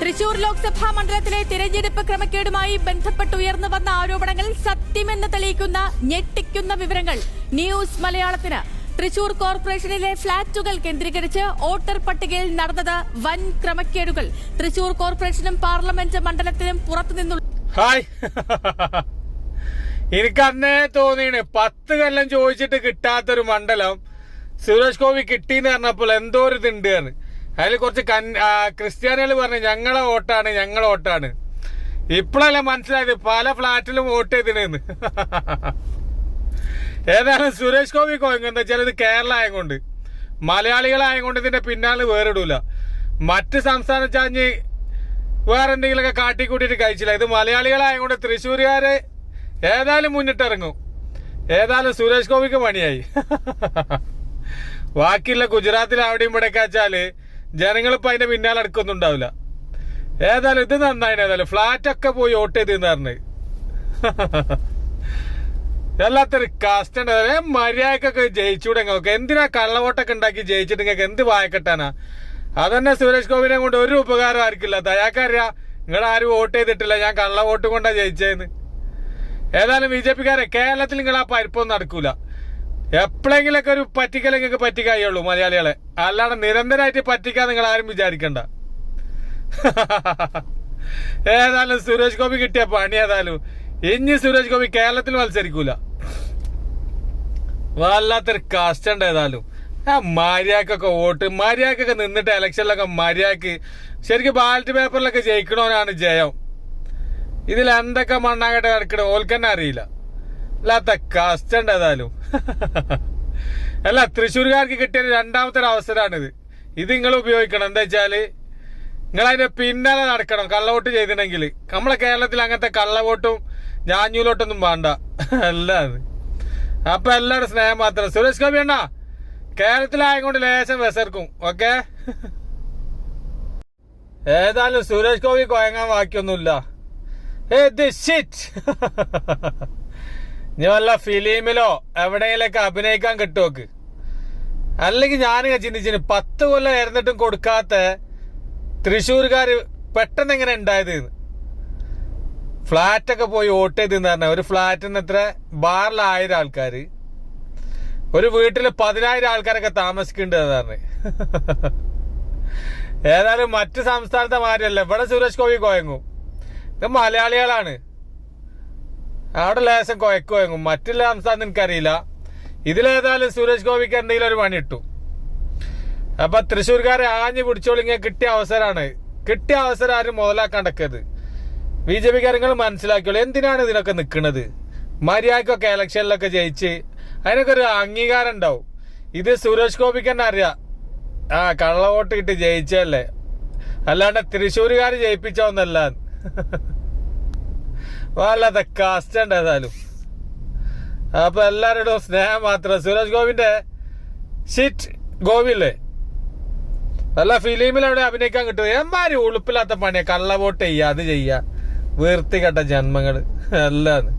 തൃശൂർ ലോക്സഭാ മണ്ഡലത്തിലെ തിരഞ്ഞെടുപ്പ് ക്രമക്കേടുമായി ബന്ധപ്പെട്ട് ഉയർന്നു വന്ന ആരോപണങ്ങൾ സത്യമെന്ന് തെളിയിക്കുന്ന ഞെട്ടിക്കുന്ന വിവരങ്ങൾ ന്യൂസ് മലയാളത്തിന്. തൃശൂർ കോർപ്പറേഷനിലെ ഫ്ളാറ്റുകൾ കേന്ദ്രീകരിച്ച് വോട്ടർ പട്ടികയിൽ നടന്നത് വൻ ക്രമക്കേടുകൾ. തൃശൂർ കോർപ്പറേഷനും പാർലമെന്റ് മണ്ഡലത്തിനും പുറത്തുനിന്നുള്ള എനിക്ക് അന്നേ തോന്നിയാണ്. പത്ത് കൊല്ലം ചോദിച്ചിട്ട് കിട്ടാത്തൊരു മണ്ഡലം സുരേഷ് ഗോപി കിട്ടിന്ന് പറഞ്ഞപ്പോൾ എന്തോ ഒരു എന്ന്. അതിൽ കുറച്ച് കൻ ക്രിസ്ത്യാനികൾ പറഞ്ഞു ഞങ്ങളെ വോട്ടാണ് ഞങ്ങളെ വോട്ടാണ്. ഇപ്പോഴല്ലേ മനസ്സിലായത് പല ഫ്ലാറ്റിലും വോട്ട് ചെയ്തിരുന്നു ഏതായാലും സുരേഷ് ഗോപി കോയങ്ങെന്ന് വെച്ചാൽ ഇത് കേരള ആയതുകൊണ്ട്. മലയാളികളായതുകൊണ്ട് ഇതിന്റെ പിന്നാലെ വേറിടൂല. മറ്റ് സംസ്ഥാന ചാഞ്ഞ് വേറെ എന്തെങ്കിലുമൊക്കെ കാട്ടിക്കൂട്ടിയിട്ട് കഴിച്ചില്ല. ഇത് മലയാളികളായതുകൊണ്ട് തൃശ്ശൂരുകാര് ഏതായാലും മുന്നിട്ടിറങ്ങും. ഏതായാലും സുരേഷ് ഗോപിക്ക് പണിയായി. ബാക്കിയുള്ള ഗുജറാത്തിൽ അവിടെയും ഇവിടെയൊക്കെ വെച്ചാൽ ജനങ്ങൾ ഇപ്പൊ അതിന്റെ പിന്നാലെ അടുക്കൊന്നുണ്ടാവില്ല ഏതായാലും ഇത് നന്നായി ഏതായാലും ഫ്ലാറ്റ് ഒക്കെ പോയി വോട്ട് ചെയ്ത് പറഞ്ഞ്. എല്ലാത്തൊരു കാസ്റ്റ് മര്യാദക്കൊക്കെ ജയിച്ചൂടെ നിങ്ങൾക്ക് എന്തിനാ കള്ളവോട്ടൊക്കെ ഉണ്ടാക്കി ജയിച്ചിട്ട് നിങ്ങൾക്ക് എന്ത് വായക്കെട്ടാനാ? അതന്നെ സുരേഷ് ഗോപിനെ കൊണ്ട് ഒരു ഉപകാരം ആർക്കില്ല ദയാക്കറിയാ നിങ്ങൾ ആരും വോട്ട് ചെയ്തിട്ടില്ല. ഞാൻ കള്ള വോട്ട് കൊണ്ടാ ജയിച്ചതെന്ന് ഏതായാലും ബി ജെ പിക്കാരെ കേരളത്തിൽ നിങ്ങൾ ആ പരിപ്പൊന്നും നടക്കൂല. എപ്പോഴെങ്കിലൊക്കെ ഒരു പറ്റിക്കലെങ്കിൽ പറ്റിക്കായുള്ളൂ മലയാളികളെ. അല്ലാതെ നിരന്തരമായിട്ട് പറ്റിക്കാൻ നിങ്ങൾ ആരും വിചാരിക്കണ്ട. ഏതായാലും സുരേഷ് ഗോപി കിട്ടിയ പണി ഏതായാലും. ഇനി സുരേഷ് ഗോപി കേരളത്തിൽ മത്സരിക്കൂല. വല്ലാത്തൊരു കഷ്ടം ഏതായാലും. ആ മര്യാദക്കൊക്കെ വോട്ട് മര്യാദക്കൊക്കെ നിന്നിട്ട് ഇലക്ഷനിലൊക്കെ മര്യാദയ്ക്ക്. ശരിക്കും ബാലറ്റ് പേപ്പറിലൊക്കെ ജയിക്കണോനാണ് ജയം. ഇതിൽ എന്തൊക്കെ മണ്ണാകട്ടെ കിടക്കണ ഓൽക്കന്നെ അറിയില്ല. അല്ലാത്ത കഷ്ടം ഏതായാലും. അല്ല തൃശ്ശൂർകാർക്ക് കിട്ടിയ രണ്ടാമത്തെ ഒരു അവസരമാണിത്. ഇത് നിങ്ങൾ ഉപയോഗിക്കണം. എന്താ വെച്ചാൽ നിങ്ങൾ അതിന്റെ പിന്നാലെ നടക്കണം കള്ളവോട്ട് ചെയ്തിട്ടുണ്ടെങ്കിൽ. നമ്മളെ കേരളത്തിൽ അങ്ങനത്തെ കള്ളവോട്ടും ഞാഞ്ഞൂലോട്ടൊന്നും വേണ്ട. അല്ല അത്. അപ്പൊ എല്ലാവരും സ്നേഹം മാത്രം. സുരേഷ് ഗോപി അണ്ണാ കേരളത്തിലായതുകൊണ്ട് ലേശം വിസർക്കും ഓക്കെ? ഏതായാലും സുരേഷ് ഗോപി കൊയങ്ങാൻ ബാക്കിയൊന്നുമില്ല. ഏ ദി ഷിറ്റ് ഇനി വല്ല ഫിലിമിലോ എവിടെയെങ്കിലൊക്കെ അഭിനയിക്കാൻ കിട്ടുമോക്ക് അല്ലെങ്കിൽ ഞാനിങ്ങനെ ചിന്തിച്ചിന് പത്ത് കൊല്ലം ഇരുന്നിട്ടും കൊടുക്കാത്ത തൃശ്ശൂർകാർ പെട്ടെന്ന് എങ്ങനെ ഉണ്ടായത് ഫ്ലാറ്റൊക്കെ പോയി വോട്ട് ചെയ്ത് പറഞ്ഞ ഒരു ഫ്ലാറ്റിൽ നിന്ന് എത്ര? ബാറിൽ ആയിരം ആൾക്കാർ ഒരു വീട്ടിൽ പതിനായിരം ആൾക്കാരൊക്കെ താമസിക്കുന്നുണ്ട് പറഞ്ഞ്. ഏതായാലും മറ്റു സംസ്ഥാനത്തെ മാറിയല്ല ഇവിടെ സുരേഷ് ഗോപി കോയങ്ങും. ഇത് മലയാളികളാണ്. അവിടെ ലേശം കൊയക്ക് മറ്റുള്ള സംസ്ഥാനം എനിക്കറിയില്ല ഇതിലേതായാലും സുരേഷ് ഗോപിക്ക് എന്തെങ്കിലും ഒരു പണി ഇട്ടു അപ്പൊ തൃശ്ശൂർക്കാരെ ആഞ്ഞു പിടിച്ചോളിങ്ങനെ കിട്ടിയ അവസരമാണ്. കിട്ടിയ അവസരം ആരും മുതലാക്കാണ്ടക്കത് ബി ജെ പി കാര്യങ്ങൾ മനസ്സിലാക്കിയോളൂ എന്തിനാണ് ഇതിനൊക്കെ നിൽക്കുന്നത് മര്യാദക്കൊക്കെ ഇലക്ഷനിലൊക്കെ ജയിച്ച് അതിനൊക്കെ ഒരു അംഗീകാരം ഉണ്ടാവും. ഇത് സുരേഷ് ഗോപിക്ക് തന്നെ അറിയാം. ആ കള്ളവോട്ട് കിട്ടി ജയിച്ചല്ലേ അല്ലാണ്ട് തൃശ്ശൂരുകാർ ജയിപ്പിച്ചോന്നല്ല വല്ലാത്ത കഷ്ടണ്ട് ഏതായാലും. അപ്പൊ എല്ലാവരുടെയും സ്നേഹം മാത്രം. സുരേഷ് ഗോപിന്റെ ഷിറ്റ് ഗോപില്ലേ നല്ല ഫിലിമിൽ അവിടെ അഭിനയിക്കാൻ കിട്ടും. എമ്മാരി ഉളുപ്പില്ലാത്ത പണിയാ. കള്ളവോട്ട് ചെയ്യുക അത് ചെയ്യുക വീർത്തി കെട്ട ജന്മങ്ങൾ. അല്ലാന്ന്